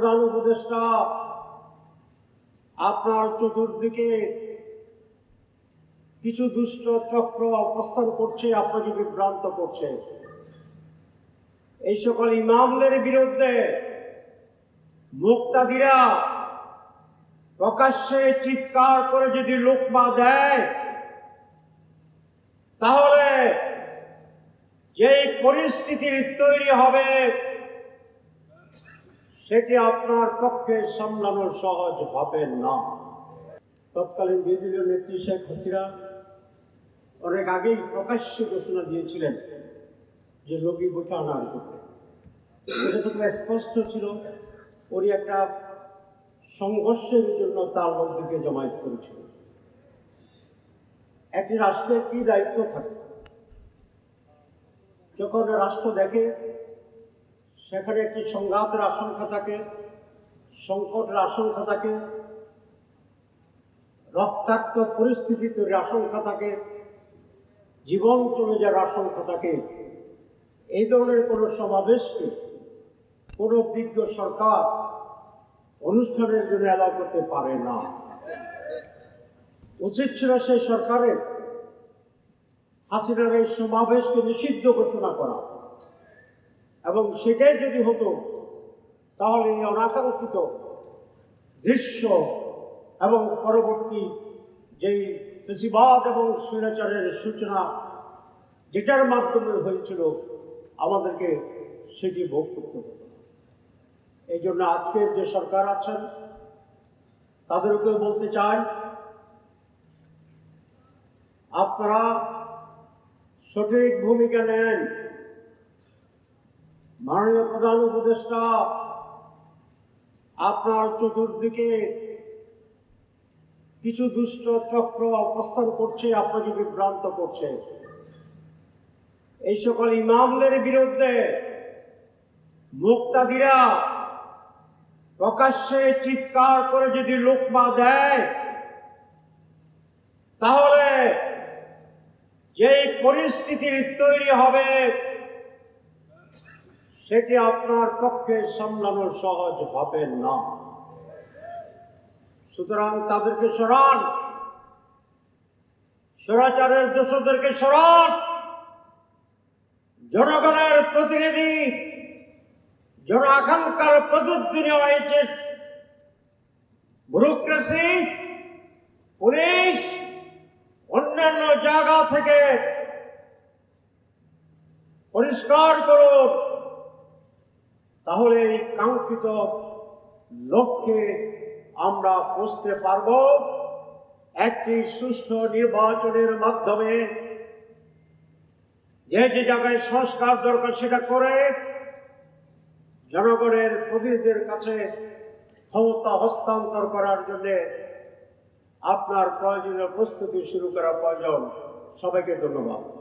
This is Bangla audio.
প্রধান উপদেষ্টা, আপনার চতুর্দিকে কিছু দুষ্ট চক্র অবস্থান করছে, আপনাকে বিভ্রান্ত করছে। এই সকল ইমামদের বিরুদ্ধে মুক্তাদিরা প্রকাশ্যে চিৎকার করে যদি লোকমা দেয়, তাহলে যেই পরিস্থিতির তৈরি হবে সেটি আপনার পক্ষে সামলানো সহজ হবে না। তৎকালীন বিরোধী নেত্রী শেখ হাসিনা অনেক আগেই প্রকাশ্যে ঘোষণা দিয়েছিলেন যে লগি বৈঠা আনার জন্য। এটা স্পষ্ট ছিল, উনি একটা সংঘর্ষের জন্য তার মধ্যে জমায়েত করেছিল। একটি রাষ্ট্রের কি দায়িত্ব থাকে? যখন রাষ্ট্র দেখে সেখানে একটি সংঘাতের আশঙ্কা থাকে, সংকটের আশঙ্কা থাকে, রক্তাক্ত পরিস্থিতি তৈরির আশঙ্কা থাকে, জীবন চলে যাওয়ার আশঙ্কা থাকে। এই ধরনের কোনো সমাবেশকে কোনো বিজ্ঞ সরকার অনুষ্ঠানের জন্য অ্যালাউ করতে পারে না। উচিত ছিল সেই সরকারের হাসিনার এই সমাবেশকে নিষিদ্ধ ঘোষণা করা। এবং সেটাই যদি হতো, তাহলে এই অনাকাঙ্ক্ষিত দৃশ্য এবং পরবর্তী যেই ফেসিবাদ এবং স্বৈরাচারের সূচনা, যেটার মাধ্যমে হয়েছিল, আমাদেরকে সেটি ভোগ করতে হতো। এই জন্য আজকের যে সরকার আছেন, তাদেরকেও বলতে চাই, আপনারা সঠিক ভূমিকা নেন। মাননীয় প্রধান উপদেষ্টা, আপনার চতুর্দিকে কিছু দুষ্ট চক্র অবস্থান করছে, আপনাকে বিভ্রান্ত করছে। এই সকল ইমামদের বিরুদ্ধে মুক্তাদিরা প্রকাশ্যে চিৎকার করে যদি লোকমা দেয়, তাহলে যেই পরিস্থিতির তৈরি হবে সেটি আপনার পক্ষে সামলানো সহজ হবে না। সুতরাং তাদেরকে সরান। স্বরাচারের দোষদেরকে সরান। জনগণের প্রতিনিধি, জন আকাঙ্ক্ষার প্রতিদ্বন্দ্বী হয়েছে। ব্যুরোক্রেসি, পুলিশ, অন্যান্য জায়গা থেকে পরিষ্কার করুন। তাহলে এই কাঙ্ক্ষিত লক্ষ্যে আমরা পৌঁছতে পারব। একটি সুষ্ঠু নির্বাচনের মাধ্যমে যে যে জায়গায় সংস্কার দরকার সেটা করে জনগণের প্রতিনিধিদের কাছে ক্ষমতা হস্তান্তর করার জন্যে আপনার প্রয়োজনীয় প্রস্তুতি শুরু করা প্রয়োজন। সবাইকে ধন্যবাদ।